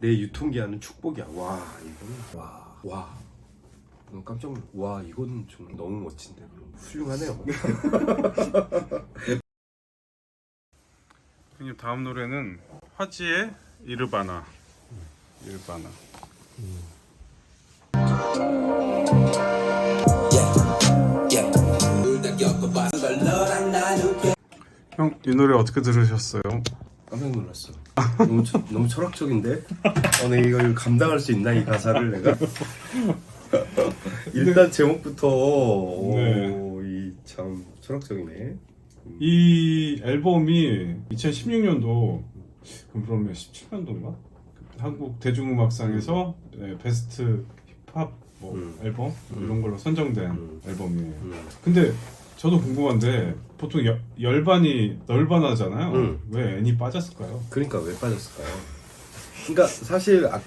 내 유통기한은 축복이야. 와 이거는 와 와. 너무 깜짝 놀. 와 이건 좀 너무 멋진데 훌륭하네요. 형님 다음 노래는 화지의 이르바나. 이르바나. 형 이 노래 어떻게 들으셨어요? 깜짝 놀랐어. 너무 철- 너무 철학적인데. 어, 내가 이걸 감당할 수 있나 이 가사를 내가. 일단 제목부터 네. 이참 철학적이네. 이 앨범이 2016년도 그러면 17년도인가? 한국 대중음악상에서 네, 베스트 힙합 뭐 음. 앨범 뭐 이런 걸로 선정된 음. 앨범이에요. 음. 근데 저도 궁금한데 보통 여- 열반이 널반하잖아요. 음. 왜 N이 빠졌을까요? 그러니까 왜 빠졌을까요? 그러니까 사실 아,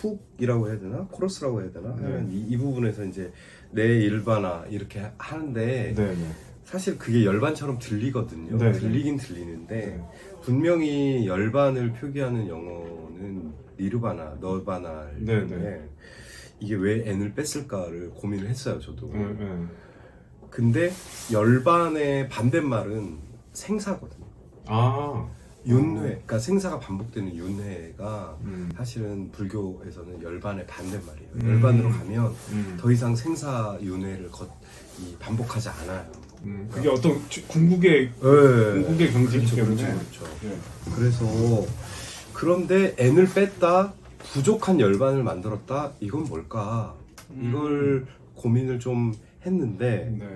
훅이라고 해야 되나 코러스라고 해야 되나 네. 이, 이 부분에서 이제 내 일바나 이렇게 하는데 네네. 사실 그게 열반처럼 들리거든요. 네. 들리긴 들리는데 네. 분명히 열반을 표기하는 영어는 니르바나, 너바나이기 네, 때문에 이게 왜 n을 뺐을까를 고민을 했어요, 저도. 네, 네. 근데 열반의 반대말은 생사거든요. 아. 윤회, 그러니까 생사가 반복되는 윤회가 음. 사실은 불교에서는 열반의 반대말이에요. 음. 열반으로 가면 음. 더 이상 생사 윤회를 거, 이 반복하지 않아요. 음. 그게 어떤 주- 궁극의 네. 궁극의 경지이기 그렇죠, 때문에. 그렇죠, 그렇죠. 네. 그래서 그런데 n을 뺐다 부족한 열반을 만들었다 이건 뭘까 이걸 고민을 좀 했는데 네.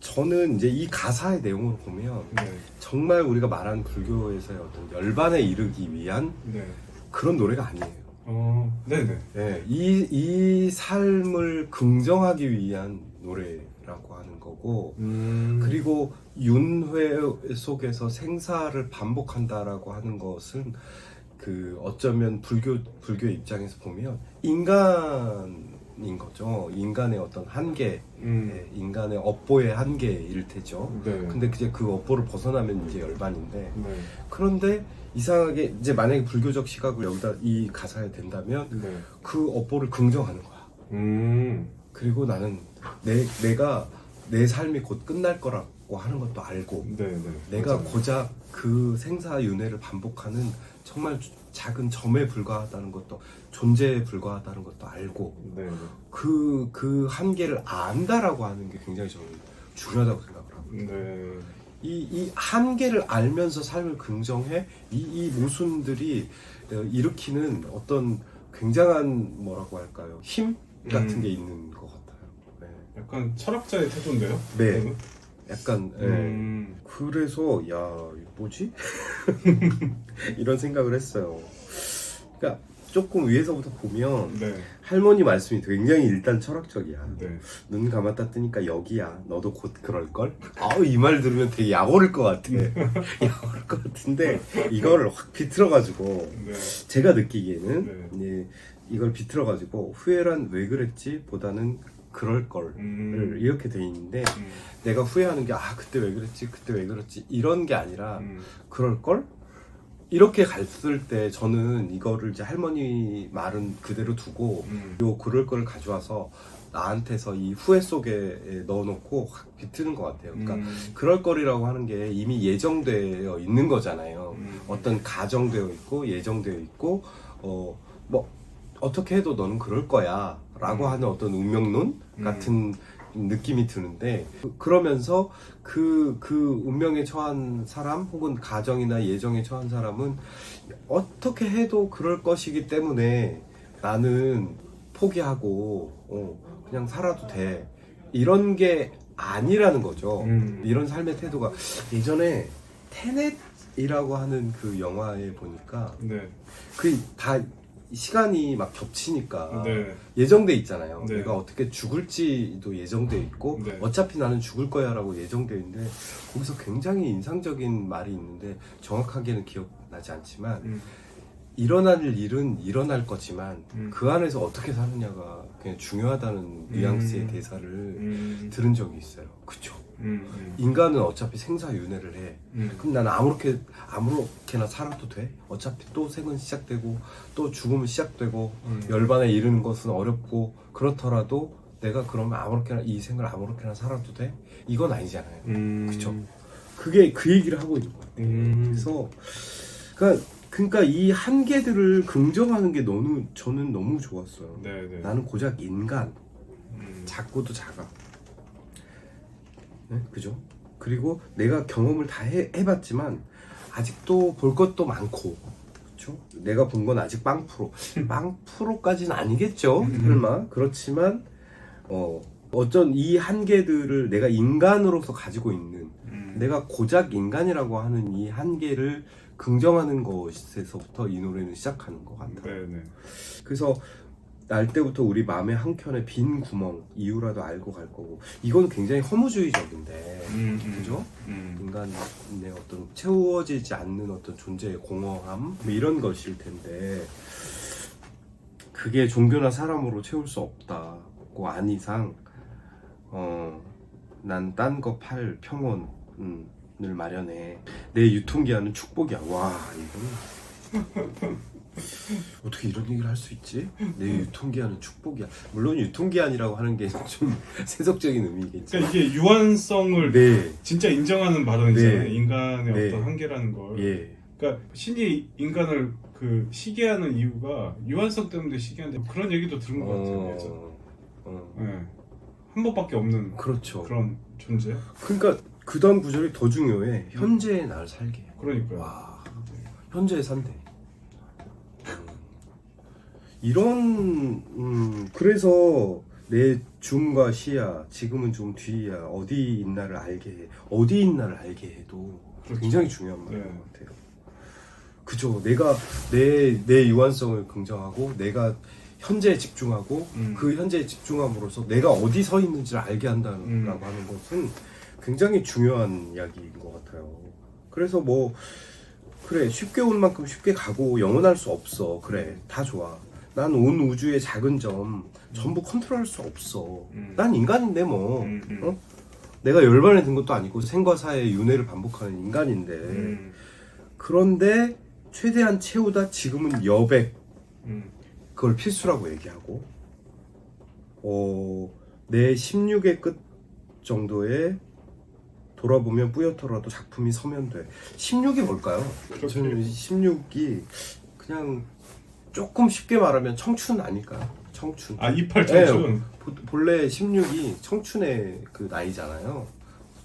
저는 이제 이 가사의 내용을 보면 네. 정말 우리가 말하는 불교에서의 어떤 열반에 이르기 위한 네. 그런 노래가 아니에요. 어. 네네. 예, 이, 이 삶을 긍정하기 위한 노래라고 하는 거고 음. 그리고 윤회 속에서 생사를 반복한다라고 하는 것은 그 어쩌면 불교 불교 입장에서 보면 인간 인 거죠. 인간의 어떤 한계, 음. 예, 인간의 업보의 한계일 테죠. 네. 근데 이제 그 업보를 벗어나면 이제 열반인데 네. 그런데 이상하게 이제 만약에 불교적 시각을 여기다 이 가사에 된다면 네. 그 업보를 긍정하는 거야. 음. 그리고 나는 내 내가 내 삶이 곧 끝날 거라고 하는 것도 알고 네 네. 내가 맞아요. 고작 그 생사윤회를 반복하는 정말 작은 점에 불과하다는 것도 존재에 불과하다는 것도 알고 네네. 그 그 한계를 안다라고 하는 게 굉장히 저는 중요하다고 생각을 하고 네. 이, 이 한계를 알면서 삶을 긍정해 이, 이 모순들이 어, 일으키는 어떤 굉장한 뭐라고 할까요 힘 같은 음. 게 있는 것 같아요. 네. 약간 철학자의 태도인데요? 네. 약간 예. 음. 그래서 야 뭐지 이런 생각을 했어요. 그러니까 조금 위에서부터 보면 네. 할머니 말씀이 굉장히 일단 철학적이야. 네. 눈 감았다 뜨니까 여기야. 너도 곧 그럴 걸. 아우 이 말 들으면 되게 약 오를 것 같아. 약 오를 것 같은데 이거를 확 비틀어 가지고 네. 제가 느끼기에는 네. 이걸 비틀어 가지고 후회란 왜 그랬지 보다는 그럴 걸. 음. 이렇게 돼 있는데 음. 내가 후회하는 게 아 그때 왜 그랬지 그때 왜 그랬지 이런 게 아니라 음. 그럴 걸 이렇게 갔을 때 저는 이거를 이제 할머니 말은 그대로 두고 음. 요 그럴 걸 가져와서 나한테서 이 후회 속에 넣어놓고 확 비트는 것 같아요. 그러니까 음. 그럴 거리라고 하는 게 이미 예정되어 있는 거잖아요. 음. 어떤 가정되어 있고 예정되어 있고 어 뭐 어떻게 해도 너는 그럴 거야라고 음. 하는 어떤 운명론 음. 같은 느낌이 드는데 그- 그러면서 그 그 운명에 처한 사람 혹은 가정이나 예정에 처한 사람은 어떻게 해도 그럴 것이기 때문에 나는 포기하고 어, 그냥 살아도 돼 이런 게 아니라는 거죠. 음. 이런 삶의 태도가 예전에 테넷이라고 하는 그 영화에 보니까 네. 그다 시간이 막 겹치니까 네. 예정돼 있잖아요. 네. 내가 어떻게 죽을지도 예정돼 있고 네. 어차피 나는 죽을 거야라고 예정돼 있는데 거기서 굉장히 인상적인 말이 있는데 정확하게는 기억나지 않지만 음. 일어날 일은 일어날 거지만 음. 그 안에서 어떻게 사느냐가 그냥 중요하다는 뉘앙스의 대사를 음. 들은 적이 있어요. 그쵸? 음, 음, 인간은 어차피 생사윤회를 해. 음. 그럼 나는 아무렇게 아무렇게나 살아도 돼? 어차피 또 생은 시작되고 또 죽음은 시작되고 음. 열반에 이르는 것은 어렵고 그렇더라도 내가 그러면 아무렇게나 이 생을 아무렇게나 살아도 돼? 이건 아니잖아요. 음. 그쵸. 그게 그 얘기를 하고 있는 거예요. 음. 그래서 그러니까 그러니까 이 한계들을 긍정하는 게 너무 저는 너무 좋았어요. 네, 네. 나는 고작 인간, 음. 작고도 작아. 네? 그죠? 그리고 내가 경험을 다 해, 해봤지만 아직도 볼 것도 많고 그렇죠? 내가 본 건 아직 빵 프로 빵 프로까지는 아니겠죠 음. 설마 그렇지만 어 어쩐 이 한계들을 내가 인간으로서 가지고 있는 음. 내가 고작 인간이라고 하는 이 한계를 긍정하는 것에서부터 이 노래는 시작하는 것 같아요. 네, 네. 그래서 날 때부터 우리 마음의 한 켠에 빈 구멍 이유라도 알고 갈 거고 이건 굉장히 허무주의적인데 음, 음. 그죠? 음. 인간의 어떤 채워지지 않는 어떤 존재의 공허함 뭐 이런 것일 텐데 그게 종교나 사람으로 채울 수 없다고 안 이상 어 난 딴 거 팔 평온을 마련해 내 유통기한은 축복이야 와 이건 어떻게 이런 얘기를 할 수 있지? 내 유통기한은 축복이야 물론 유통기한이라고 하는 게 좀 세속적인 의미겠지 그러니까 이게 유한성을 네 진짜 인정하는 발언이잖아요. 네. 인간의 네. 어떤 한계라는 걸. 예. 그러니까 신이 인간을 그 시기하는 이유가 유한성 때문에 시기한데 그런 얘기도 들은 것 같아요. 예전. 어, 어, 네. 한 번밖에 없는 그렇죠. 그런 존재. 그러니까 그 다음 구절이 더 중요해. 현재의 날 살게. 해. 그러니까요. 와, 현재의 산대. 음. 이런 음, 그래서 내 줌과 시야 지금은 좀 뒤야 어디 있나를 알게 해. 어디 있나를 알게 해도 그렇죠. 굉장히 중요한 말인 네. 것 같아요. 그죠. 내가 내 내 유한성을 긍정하고 내가 현재에 집중하고 음. 그 현재에 집중함으로써 내가 어디 서 있는지를 알게 한다라고 음. 하는 것은 굉장히 중요한 이야기인 것 같아요. 그래서 뭐 그래 쉽게 온 만큼 쉽게 가고 영원할 수 없어. 그래 다 좋아. 난 온 우주의 작은 점 전부 컨트롤할 수 없어. 음. 난 인간인데 뭐 음, 음. 어? 내가 열반에 든 것도 아니고 생과 사의 윤회를 반복하는 인간인데 음. 그런데 최대한 채우다 지금은 여백 음. 그걸 필수라고 얘기하고 어, 내 16의 끝 정도에 돌아보면 뿌옇더라도 작품이 서면 돼 16이 뭘까요? 그렇게. 저는 16이 그냥 조금 쉽게 말하면 청춘 아닐까요? 청춘 아 이팔 청춘. 보- 본래 16이 청춘의 그 나이잖아요.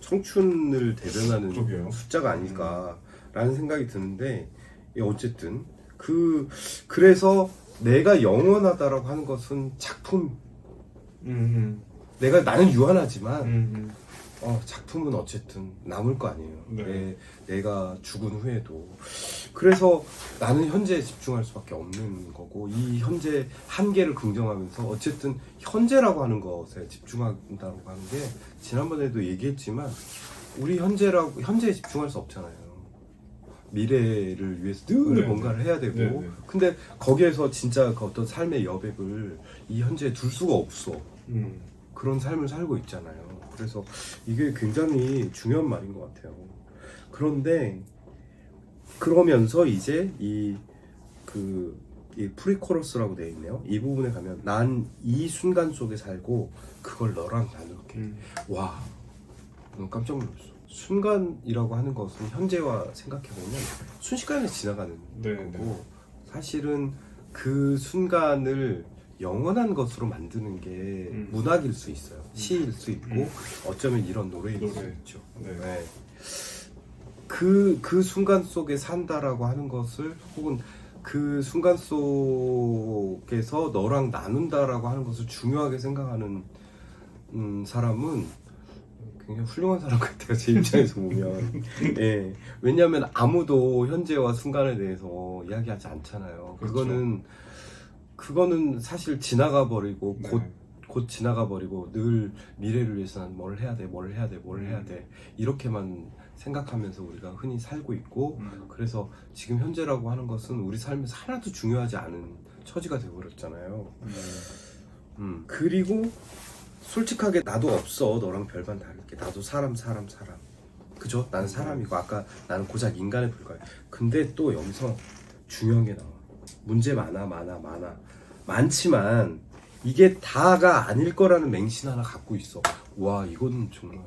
청춘을 대변하는 그러게요. 숫자가 아닐까라는 생각이 드는데 예, 어쨌든 그 그래서 내가 영원하다라고 하는 것은 작품 음, 내가 나는 음. 유한하지만 음, 음. 어, 작품은 어쨌든 남을 거 아니에요. 네. 내, 내가 죽은 후에도. 그래서 나는 현재에 집중할 수밖에 없는 거고, 이 현재 한계를 긍정하면서 어쨌든 현재라고 하는 것에 집중한다고 하는 게, 지난번에도 얘기했지만, 우리 현재라고, 현재에 집중할 수 없잖아요. 미래를 위해서 늘 네, 뭔가를 해야 되고, 네, 네. 근데 거기에서 진짜 그 어떤 삶의 여백을 이 현재에 둘 수가 없어. 음. 그런 삶을 살고 있잖아요. 그래서 이게 굉장히 중요한 말인 것 같아요. 그런데 그러면서 이제 이 그 이 프리코러스라고 되어 있네요. 이 부분에 가면 난 이 순간 속에 살고 그걸 너랑 나눌게. 음. 와, 너무 깜짝 놀랐어. 순간이라고 하는 것은 현재와 생각해 보면 순식간에 지나가는 네, 거고 사실은 그 순간을 영원한 것으로 만드는 게 음. 문학일 수 있어요. 시일 수 있고 음. 어쩌면 이런 노래일 수 노래. 있죠. 네. 네. 그, 그 순간 속에 산다라고 하는 것을 혹은 그 순간 속에서 너랑 나눈다라고 하는 것을 중요하게 생각하는 음, 사람은 굉장히 훌륭한 사람 같아요. 제 입장에서 보면. 예. 왜냐하면 아무도 현재와 순간에 대해서 이야기하지 않잖아요. 그렇죠. 그거는 그거는 사실 지나가 버리고 곧 네. 곧 지나가 버리고 늘 미래를 위해서 난 뭘 해야 돼, 뭘 해야 돼, 뭘 해야 음. 돼 이렇게만 생각하면서 우리가 흔히 살고 있고 음. 그래서 지금 현재라고 하는 것은 우리 삶에서 하나도 중요하지 않은 처지가 되어버렸잖아요. 네. 음. 그리고 솔직하게 나도 없어 너랑 별반 다를게 나도 사람 사람 사람 그죠? 나는 사람이고 아까 나는 고작 인간에 불과해 근데 또 여기서 중요한 게 나와 문제 많아 많아 많아 많지만 이게 다가 아닐 거라는 맹신 하나 갖고 있어 와 이건 정말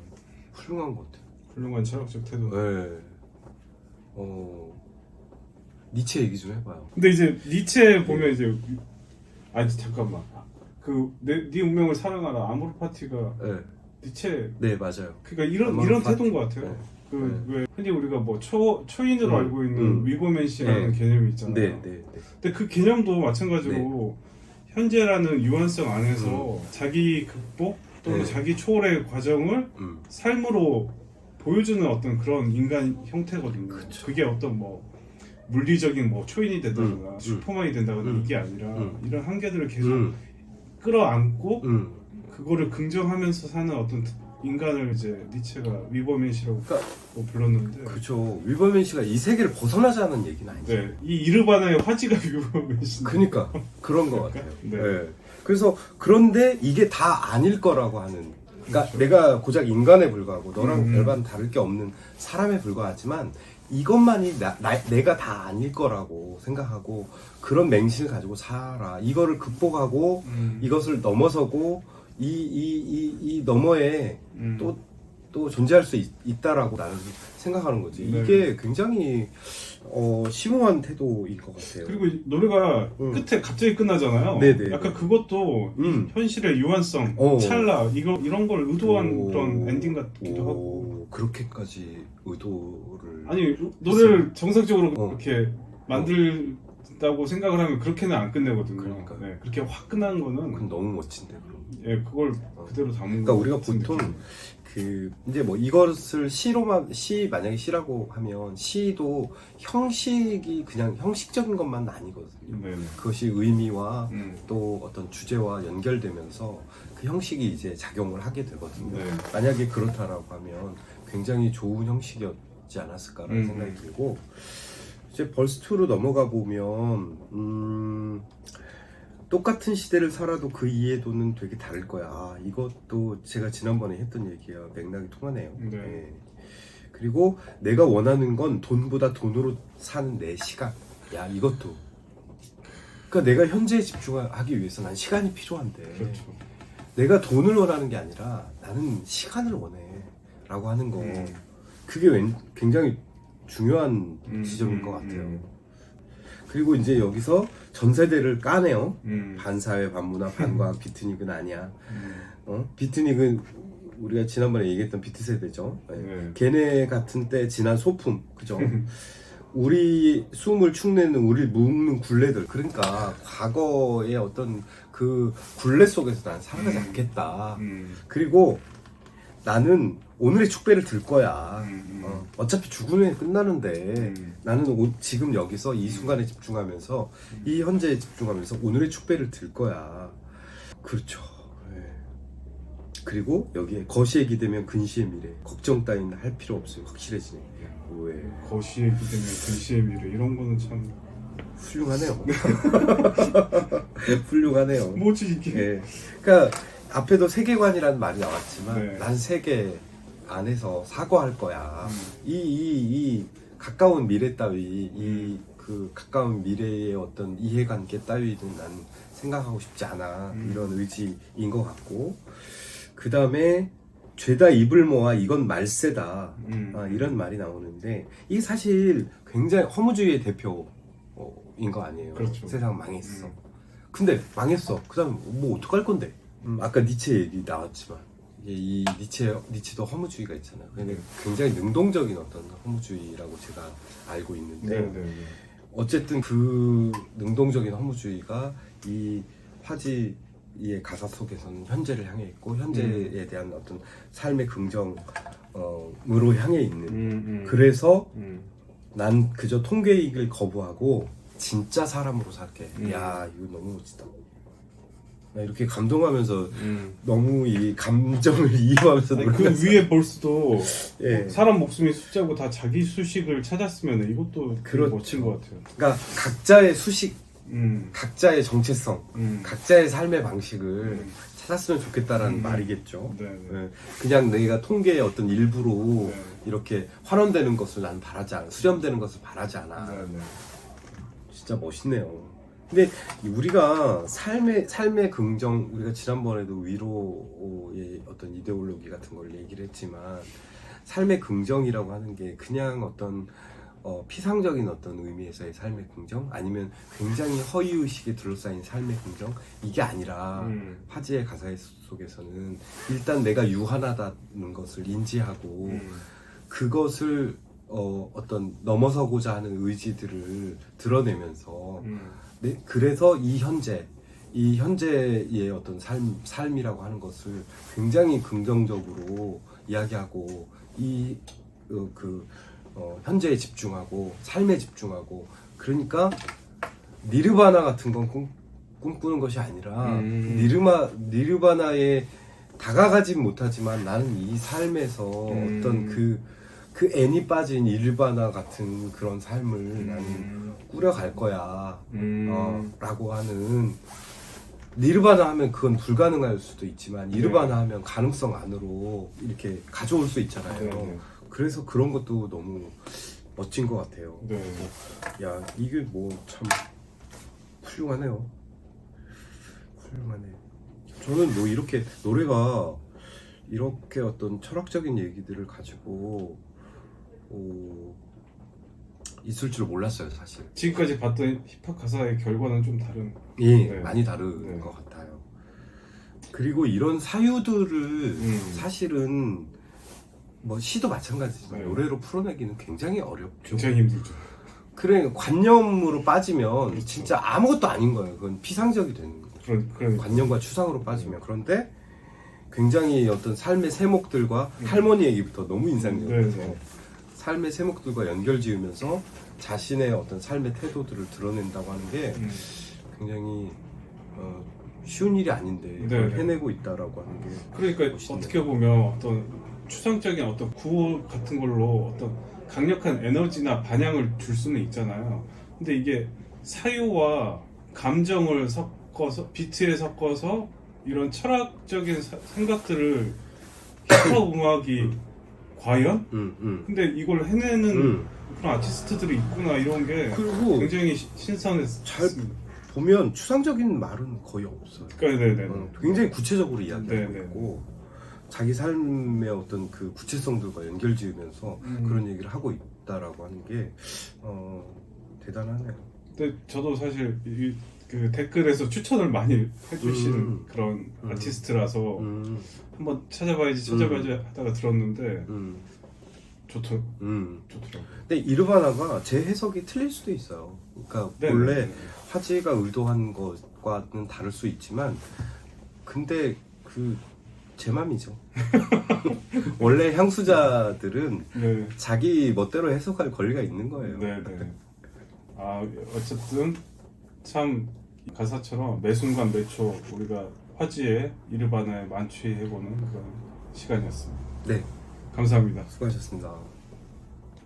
훌륭한 것 같아 훌륭한 철학적 태도. 네. 어 니체 얘기 좀 해봐요 근데 이제 니체 보면 이제 아 잠깐만 그내 네 운명을 사랑하라 아모르 파티가 네, 니체 네 맞아요 그러니까 이런 아모르 이런 파티. 태도인 것 같아요. 네. 그 왜 흔히 우리가 뭐 초 초인으로 음, 알고 있는 음. 위고맨시라는 네. 개념이 있잖아요. 네, 네, 네. 근데 그 개념도 마찬가지로 현재라는 유한성 안에서 음. 자기 극복 또는 네. 자기 초월의 과정을 음. 삶으로 보여주는 어떤 그런 인간 형태거든요. 그쵸. 그게 어떤 뭐 물리적인 뭐 초인이 된다거나 음, 슈퍼맨이 된다거나 음, 이게 아니라 음. 이런 한계들을 계속 음, 끌어안고 음. 그거를 긍정하면서 사는 어떤 인간을 이제 니체가 위버맨시라고 그러니까 뭐 불렀는데 그죠. 위버맨 씨가 이 세계를 벗어나자는 얘기는 아니죠. 네, 이 이르바나의 화지가 위버맨시 그러니까 그런 것 같아요. 네. 네. 그래서 그런데 이게 다 아닐 거라고 하는. 그러니까 그렇죠. 내가 고작 인간에 불과하고 너랑 음. 별반 다를 게 없는 사람에 불과하지만 이것만이 나, 나- 내가 다 아닐 거라고 생각하고 그런 맹신을 가지고 살아. 이거를 극복하고 음, 이것을 넘어서고 이 이 이 이 너머에 음. 또, 또 존재할 수 있, 다라고 나는 생각하는 거지. 네. 이게 굉장히 어, 심오한 태도인 것 같아요. 그리고 이 노래가 음. 끝에 갑자기 끝나잖아요. 네네. 약간 그것도 음. 현실의 유한성, 어. 찰나 이거 이런 걸 의도한 오, 그런 엔딩 같기도 하고. 오, 그렇게까지 의도를 아니 노래를 정상적으로 어. 그렇게 만들다고 생각을 하면 그렇게는 안 끝내거든요. 그러니까. 네, 그렇게 확 끝나는 거는 그건 너무 멋진데. 예, 그걸 그대로 담은 그러니까 것 우리가 보통. 그 이제 뭐 이것을 시로만 시 만약에 시라고 하면 시도 형식이 그냥 형식적인 것만 아니거든요. 네네. 그것이 의미와 음. 또 어떤 주제와 연결되면서 그 형식이 이제 작용을 하게 되거든요. 네. 만약에 그렇다라고 하면 굉장히 좋은 형식이었지 않았을까라는 음. 생각이 들고 이제 벌스 2로 넘어가 보면 음, 똑같은 시대를 살아도 그 이해도는 되게 다를 거야. 아, 이것도 제가 지난번에 했던 얘기야. 맥락이 통하네요. 네. 예. 그리고 내가 원하는 건 돈보다 돈으로 사는 내 시간. 야, 이것도. 그러니까 내가 현재에 집중하기 위해서 난 시간이 필요한데. 그렇죠. 내가 돈을 원하는 게 아니라 나는 시간을 원해. 라고 하는 거. 음. 그게 웬- 굉장히 중요한 음, 지점인 음, 것 같아요. 음. 그리고 이제 여기서 전 세대를 까네요. 음. 반사회, 반문화, 반과학, 비트닉은 아니야. 음. 어? 비트닉은 우리가 지난번에 얘기했던 비트 세대죠. 네. 네. 걔네 같은 때 지난 소품, 그죠? 우리 숨을 축내는 우리 묶는 굴레들. 그러니까 과거의 어떤 그 굴레 속에서 난 살아가지 음. 않겠다. 음. 그리고 나는 오늘의 축배를 들 거야. 음, 음. 어, 어차피 죽으면 끝나는데 음. 나는 오- 지금 여기서 이 순간에 집중하면서 이 현재에 집중하면서 오늘의 축배를 들 거야. 그렇죠. 예. 그리고 여기에 거시에 기대면 근시의 미래 걱정 따위는 할 필요 없으면 확실해지네. 왜 거시의 기대면 글씨의 미래 이런 거는 참 훌륭하네요. 훌륭하네요. 뭐지 이게 예. 그러니까 앞에도 세계관이라는 말이 나왔지만 네. 난 세계 안에서 사과할 거야. 음. 이이 이 가까운 미래 따위 이 그 가까운 미래의 어떤 이해관계 따위는 난 생각하고 싶지 않아 음. 이런 의지인 것 같고 그 다음에 죄다 입을 모아 이건 말세다 음. 아, 이런 말이 나오는데 이게 사실 굉장히 허무주의의 대표인 거 아니에요 그렇죠. 세상 망했어 음. 근데 망했어 그 다음 뭐 어떡할 건데 음, 아까 니체 얘기 나왔지만 이게 이 니체 니체도 허무주의가 있잖아요 근데 굉장히 능동적인 어떤 허무주의라고 제가 알고 있는데 네네네 어쨌든 그 능동적인 허무주의가 이 화지의 가사 속에서는 현재를 향해 있고 현재에 대한 어떤 삶의 긍정으로 향해 있는 음, 음. 그래서 음. 난 그저 통계이익을 거부하고 진짜 사람으로 살게 음. 야 이거 너무 멋지다 나 이렇게 감동하면서 음. 너무 이 감정을 이입하면서 아니, 그. 위에 벌스도 예. 사람 목숨이 숫자고 다 자기 수식을 찾았으면 이것도 그렇죠. 멋진 것 같아요. 그러니까 각자의 수식 음. 각자의 정체성 음. 각자의 삶의 방식을 음. 찾았으면 좋겠다라는 음. 말이겠죠. 네, 네. 예, 그냥 내가 통계의 어떤 일부로 네. 이렇게 환원되는 것을 난 바라지 않아, 수렴되는 것을 바라지 않아. 네, 네. 진짜 멋있네요. 근데 우리가 삶의 삶의 긍정 우리가 지난번에도 위로의 어떤 이데올로기 같은 걸 얘기를 했지만 삶의 긍정이라고 하는 게 그냥 어떤 어, 피상적인 어떤 의미에서의 삶의 긍정 아니면 굉장히 허위 의식에 둘러싸인 삶의 긍정 이게 아니라 음. 화지의 가사 속에서는 일단 내가 유한하다는 것을 인지하고 음. 그것을 어, 어떤 넘어서고자 하는 의지들을 드러내면서 음. 네, 그래서 이 현재 이 현재의 어떤 삶 삶이라고 하는 것을 굉장히 긍정적으로 이야기하고 이그 현재에 집중하고 삶에 집중하고 그러니까 니르바나 같은 건 꿈, 꿈꾸는 것이 아니라 음. 니르마 니르바나에 다가가진 못하지만 나는 이 삶에서 음. 어떤 그그 애니 빠진 일바나 같은 그런 삶을 나는 음. 꾸려갈 거야. 음. 어, 라고 하는 니르바나 하면 그건 불가능할 수도 있지만 니르바나 하면 가능성 안으로 이렇게 가져올 수 있잖아요. 네, 네. 그래서 그런 것도 너무 멋진 것 같아요. 네. 야 이게 뭐 참 훌륭하네요. 훌륭하네. 저는 뭐 이렇게 노래가 이렇게 어떤 철학적인 얘기들을 가지고 어, 있을 줄 몰랐어요 사실. 지금까지 봤던 힙합 가사의 결과는 좀 다른. 예, 네. 많이 다른 네. 것 같아요. 그리고 이런 사유들을 음. 사실은 뭐 시도 마찬가지지만 네. 노래로 풀어내기는 굉장히 어렵죠. 굉장히 힘들죠. 그래 관념으로 빠지면 그렇죠. 진짜 아무것도 아닌 거예요. 그건 피상적이 되는 거예요. 그런 그런. 관념과 추상으로 빠지면 그런데 굉장히 어떤 삶의 세목들과 음. 할머니 얘기부터 너무 인상적이어서 네, 네. 삶의 세목들과 연결 지으면서 자신의 어떤 삶의 태도들을 드러낸다고 하는 게 음. 굉장히 어, 쉬운 일이 아닌데 네. 해내고 있다라고 하는 게 그러니까 멋있네요. 어떻게 보면 어떤 추상적인 어떤 구호 같은 걸로 어떤 강력한 에너지나 반향을 줄 수는 있잖아요. 근데 이게 사유와 감정을 섞어서 비트에 섞어서 이런 철학적인 사- 생각들을 힙합 음악이 과연? 음, 음. 근데 이걸 해내는 음. 그런 아티스트들이 있구나 이런 게 그리고 굉장히 시- 신선했습니다. 보면 추상적인 말은 거의 없어요. 그러니까 네네. 어, 굉장히 구체적으로 이야기하고 네, 네. 있고 자기 삶의 어떤 그 구체성들과 연결지으면서 음. 그런 얘기를 하고 있다라고 하는 게 어, 대단하네요. 근데 저도 사실 이, 그 댓글에서 추천을 많이 해주시는 음. 그런 음. 아티스트라서 음, 한번 찾아봐야지 찾아봐야지 하다가 들었는데 음, 좋더 음. 좋더라고. 근데 이르바나가 제 해석이 틀릴 수도 있어요. 그러니까 네, 원래 네, 네. 화지가 의도한 것과는 다를 수 있지만 근데 그 제 맘이죠. 원래 향수자들은 네. 자기 멋대로 해석할 권리가 있는 거예요. 네, 네. 아 어쨌든 참 가사처럼 매 순간 매초 우리가 화지에 이르바나에 만취해보는 그런 시간이었습니다. 네, 감사합니다. 수고하셨습니다.